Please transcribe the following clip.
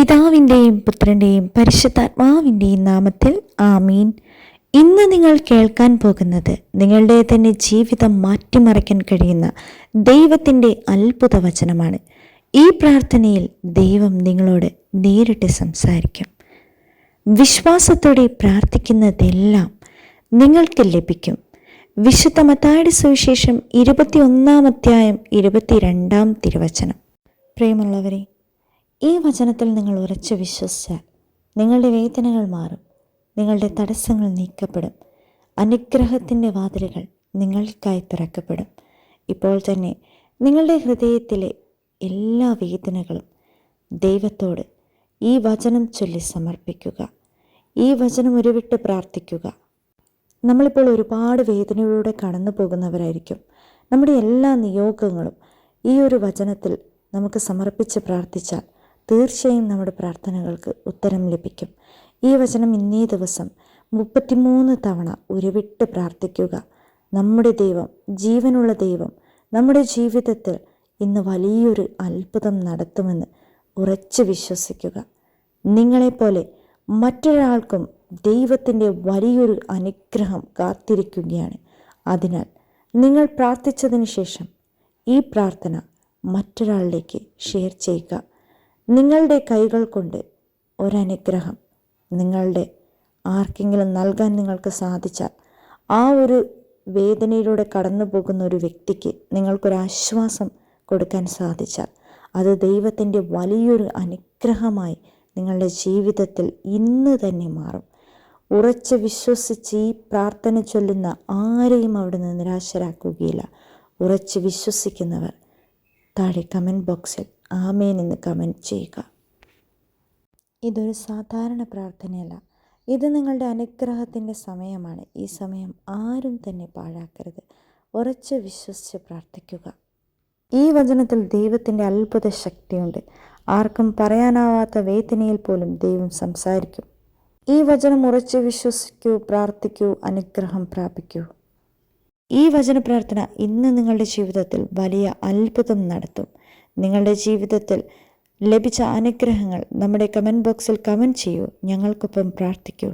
പിതാവിന്റെയും പുത്രന്റെയും പരിശുദ്ധാത്മാവിന്റെയും നാമത്തിൽ ആമീൻ. ഇന്ന് നിങ്ങൾ കേൾക്കാൻ പോകുന്നത് നിങ്ങളുടെ തന്നെ ജീവിതം മാറ്റിമറിക്കാൻ കഴിയുന്ന ദൈവത്തിന്റെ അത്ഭുത വചനമാണ് ഈ പ്രാർത്ഥനയിൽ ദൈവം നിങ്ങളോട് നേരിട്ട് സംസാരിക്കും. വിശ്വാസത്തോടെ പ്രാർത്ഥിക്കുന്നതെല്ലാം നിങ്ങൾക്ക് ലഭിക്കും. വിശുദ്ധ മത്തായുടെ സുവിശേഷം ഇരുപത്തിയൊന്നാം അധ്യായം ഇരുപത്തിരണ്ടാം തിരുവചനം. പ്രിയമുള്ളവരെ ഈ വചനത്തിൽ നിങ്ങൾ ഉറച്ചു വിശ്വസിച്ചാൽ നിങ്ങളുടെ വേദനകൾ മാറും നിങ്ങളുടെ തടസ്സങ്ങൾ നീക്കപ്പെടും അനുഗ്രഹത്തിന്റെ വാതിലുകൾ നിങ്ങൾക്കായി തുറക്കപ്പെടും. ഇപ്പോൾ തന്നെ നിങ്ങളുടെ ഹൃദയത്തിലെ എല്ലാ വേദനകളും ദൈവത്തോട് ഈ വചനം ചൊല്ലി സമർപ്പിക്കുക. ഈ വചനം ഉരുവിട്ട് പ്രാർത്ഥിക്കുക. നമ്മളിപ്പോൾ ഒരുപാട് വേദനയിലൂടെ കടന്നു പോകുന്നവരായിരിക്കും. നമ്മുടെ എല്ലാ നിയോഗങ്ങളും ഈ ഒരു വചനത്തിൽ നമുക്ക് സമർപ്പിച്ച് പ്രാർത്ഥിച്ചാൽ തീർച്ചയായും നമ്മുടെ പ്രാർത്ഥനകൾക്ക് ഉത്തരം ലഭിക്കും. ഈ വചനം ഇന്നേ ദിവസം മുപ്പത്തിമൂന്ന് തവണ ഉരുവിട്ട് പ്രാർത്ഥിക്കുക. നമ്മുടെ ദൈവം ജീവനുള്ള ദൈവം നമ്മുടെ ജീവിതത്തിൽ ഇന്ന് വലിയൊരു അത്ഭുതം നടത്തുമെന്ന് ഉറച്ചു വിശ്വസിക്കുക. നിങ്ങളെപ്പോലെ മറ്റൊരാൾക്കും ദൈവത്തിന്റെ വലിയൊരു അനുഗ്രഹം കാത്തിരിക്കുകയാണ്. അതിനാൽ നിങ്ങൾ പ്രാർത്ഥിച്ചതിന് ശേഷം ഈ പ്രാർത്ഥന മറ്റൊരാളിലേക്ക് ഷെയർ ചെയ്യുക. നിങ്ങളുടെ കൈകൾ കൊണ്ട് ഒരനുഗ്രഹം നിങ്ങളുടെ ആർക്കെങ്കിലും നൽകാൻ നിങ്ങൾക്ക് സാധിച്ചാൽ ആ ഒരു വേദനയിലൂടെ കടന്നു പോകുന്ന ഒരു വ്യക്തിക്ക് നിങ്ങൾക്കൊരാശ്വാസം കൊടുക്കാൻ സാധിച്ചാൽ അത് ദൈവത്തിന്റെ വലിയൊരു അനുഗ്രഹമായി നിങ്ങളുടെ ജീവിതത്തിൽ ഇന്ന് തന്നെ മാറും. ഉറച്ച് വിശ്വസിച്ച് ഈ പ്രാർത്ഥന ചൊല്ലുന്ന ആരെയും അവിടുന്ന് നിരാശരാക്കുകയില്ല. ഉറച്ച് വിശ്വസിക്കുന്നവർ താഴെ കമന്റ് ബോക്സിൽ ആമേൻ എന്ന് കമന്റ് ചെയ്യുക. ഇതൊരു സാധാരണ പ്രാർത്ഥനയല്ല. ഇത് നിങ്ങളുടെ അനുഗ്രഹത്തിന്റെ സമയമാണ്. ഈ സമയം ആരും തന്നെ പാഴാക്കരുത്. ഉറച്ച് വിശ്വസിച്ച് പ്രാർത്ഥിക്കുക. ഈ വചനത്തിൽ ദൈവത്തിന്റെ അത്ഭുത ശക്തിയുണ്ട്. ആർക്കും പറയാനാവാത്ത വേദനയിൽ പോലും ദൈവം സംസാരിക്കും. ഈ വചനം ഉറച്ച് വിശ്വസിക്കൂ പ്രാർത്ഥിക്കൂ അനുഗ്രഹം പ്രാപിക്കൂ. ഈ വചന പ്രാർത്ഥന ഇന്ന് നിങ്ങളുടെ ജീവിതത്തിൽ വലിയ അത്ഭുതം നടത്തും. നിങ്ങളുടെ ജീവിതത്തിൽ ലഭിച്ച അനുഗ്രഹങ്ങൾ നമ്മുടെ കമന്റ് ബോക്സിൽ കമന്റ് ചെയ്യൂ. ഞങ്ങൾക്കൊപ്പം പ്രാർത്ഥിക്കൂ.